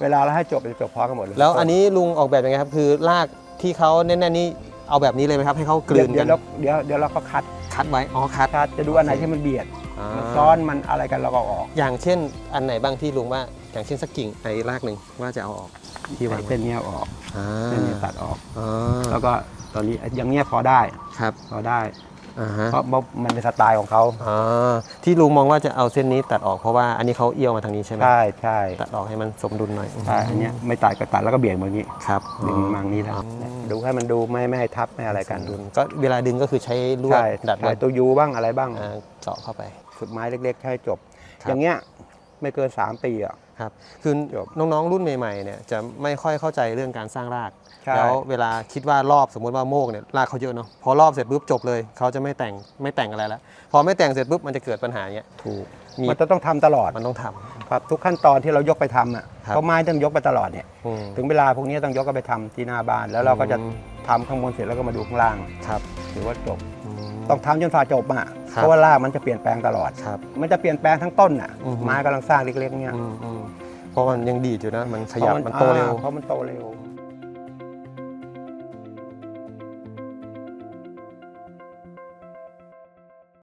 เวลาเราให้จบจะจบพร้อมกันหมดเลยแล้วอันนี้ลุงออกแบบยังไงครับ คือรากที่เขาแน่นๆนี่เอาแบบนี้เลยไหมครับ ให้เขากลืนเดี๋กัยวน เราเดี๋ยวเดี๋ยวเราก็คัดคัดไว้ อ๋อ คัดคัดจะดูอันไหนที่มันเบียดอ่ามันซ้อนมันอะไรกันเราก็เอาออกอย่างเช่น อันไหนบ้างที่ลุงว่า อย่างเช่นสักกิ่งไอ้รากหนึ่งว่าจะเอาออก ที่วางไอ้ไว้ เส้นเนี้ยเอาออกอ่าเส้นเนี้ยตัดออกอ่าแล้วก็ตอนนี้อย่างเนี้ยพอได้ ครับ พอได้ อ่าฮะ เพราะมันเป็นสไตล์ของเขาอ่าที่ลุงมองว่าจะเอาเส้นนี้ตัดออกเพราะว่าอันนี้เขาเอี้ยวมาทางนี้ใช่ไหมใช่ใช่ตัดออกให้มันสมดุลหน่อยใช่อันเนี้ยไม่ตัดก็ตัดแล้วก็เบี่ยงแบบนี้ครับดึงมังนี้แล้วอ๋อดูให้มันดูไม่ไม่ให้ทับไม่อะไรกากัรนดุลก็เวลาดึงก็คือใช้ลวดใช่ดัดใส่มันตัวยูบ้างอะไรบ้างอ่าเจาะเข้าไป ฝึกไม้เล็กๆให้จบ ครับ อย่างเงี้ย ไม่เกิน 3 ปีอะ ครับคือจบน้องๆรุ่นใหม่ๆเนี่ยจะไม่ค่อยเข้าใจเรื่องการสร้างราก ใช่ แล้วเวลาคิดว่ารอบสมมติว่าโมกเนี่ยรากเขาเยอะเนาะพอรอบเสร็จปุ๊บจบเลยเขาจะไม่แต่งไม่แต่งอะไรแล้วพอไม่แต่งเสร็จปุ๊บมันจะเกิดปัญหาเนี้ยถูกมีมันจะต้องทำตลอดมันต้องทำ ครับทุกขั้นตอนที่เรายกไปทำอะครับเพราะไม้ต้องยกไปตลอดเนี่ยอืม ถึงเวลาพวกนี้ต้องยกก็ไปทำที่หน้าบ้าน แล้วเราก็จะอืม ทำข้างบนเสร็จแล้วก็มาดูข้างล่างครับถือว่าจบอืมต้องทำจนฝ่าจบอะครับ เพราะว่ารากมันจะเปลี่ยนแปลงตลอด ครับ มันจะเปลี่ยนแปลงทั้งต้นอะอือฮึ ไม้กำลังสร้างเล็กๆเนี่ยอืมอืมเพราะมันยังดีดอยู่นะ มันขยับมันโตเร็วอ่าเพราะมันโตเร็วอื